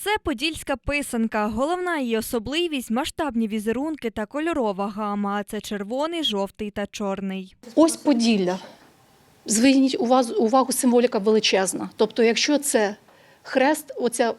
Це подільська писанка. Головна її особливість масштабні візерунки та кольорова гама. Це червоний, жовтий та чорний. Ось Поділля. Зверніть увагу, символіка величезна. Тобто, якщо це хрест, оця,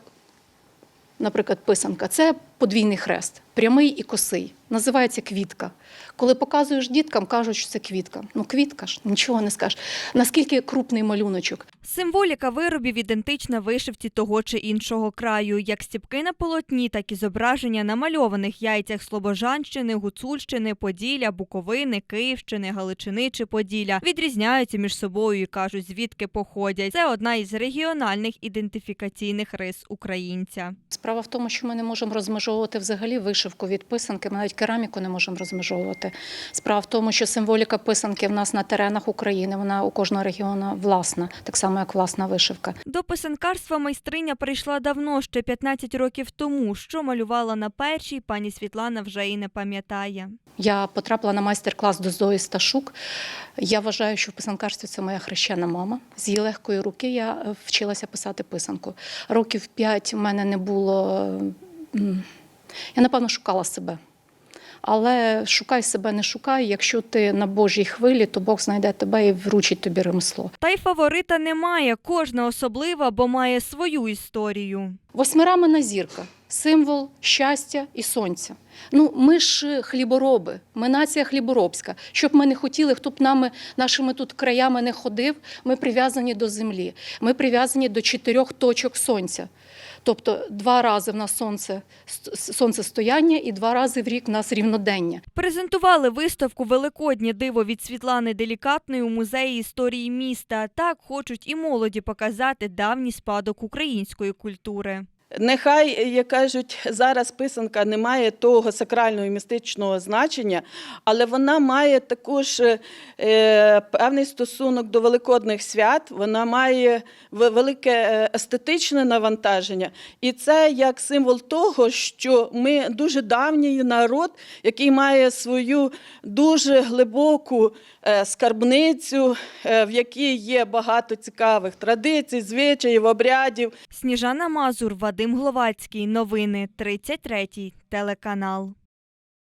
наприклад, писанка, це подвійний хрест, прямий і косий. Називається квітка. Коли показуєш діткам, кажуть, що це квітка. Ну, квітка ж, нічого не скажеш. Наскільки крупний малюночок. Символіка виробів ідентична вишивці того чи іншого краю. Як стіпки на полотні, так і зображення на мальованих яйцях Слобожанщини, Гуцульщини, Поділля, Буковини, Київщини, Галичини чи Поділля відрізняються між собою і кажуть, звідки походять. Це одна із регіональних ідентифікаційних рис українця. Справа в тому, що ми не можемо розмежовувати взагалі вишивку від писанки, навіть кераміку не можемо розмежовувати. Справа в тому, що символіка писанки в нас на теренах України, вона у кожного регіону власна, так само як власна вишивка. До писанкарства майстриня прийшла давно, ще 15 років тому. Що малювала на першій, пані Світлана вже і не пам'ятає. Я потрапила на майстер-клас до Зої Сташук. Я вважаю, що в писанкарстві це моя хрещена мама. З її легкої руки я е, вчилася писати писанку. Років п'ять в мене не було. Я, напевно, шукала себе. Але шукай себе, не шукай. Якщо ти на Божій хвилі, то Бог знайде тебе і вручить тобі ремесло. Та й фаворита немає. Кожна особлива, бо має свою історію. Восьмирамена зірка символ щастя і сонця. Ну, ми ж хлібороби, ми нація хліборобська. Щоб ми не хотіли, хто б нами, нашими тут краями не ходив, ми прив'язані до землі. Ми прив'язані до чотирьох точок сонця. Тобто два рази в нас сонце, сонцестояння і два рази в рік в нас рівнодення. Презентували виставку Великоднє диво від Світлани Делікатної у музеї історії міста. Так хочуть і молоді показати давній спадок української культури. Нехай, як кажуть, зараз писанка не має того сакрального і містичного значення, але вона має також е, певний стосунок до великодних свят, вона має велике е, естетичне навантаження. І це як символ того, що ми дуже давній народ, який має свою дуже глибоку е, скарбницю, е, в якій є багато цікавих традицій, звичаїв, обрядів. Сніжана Мазур, Вадим Гловацький. Новини 33 телеканал.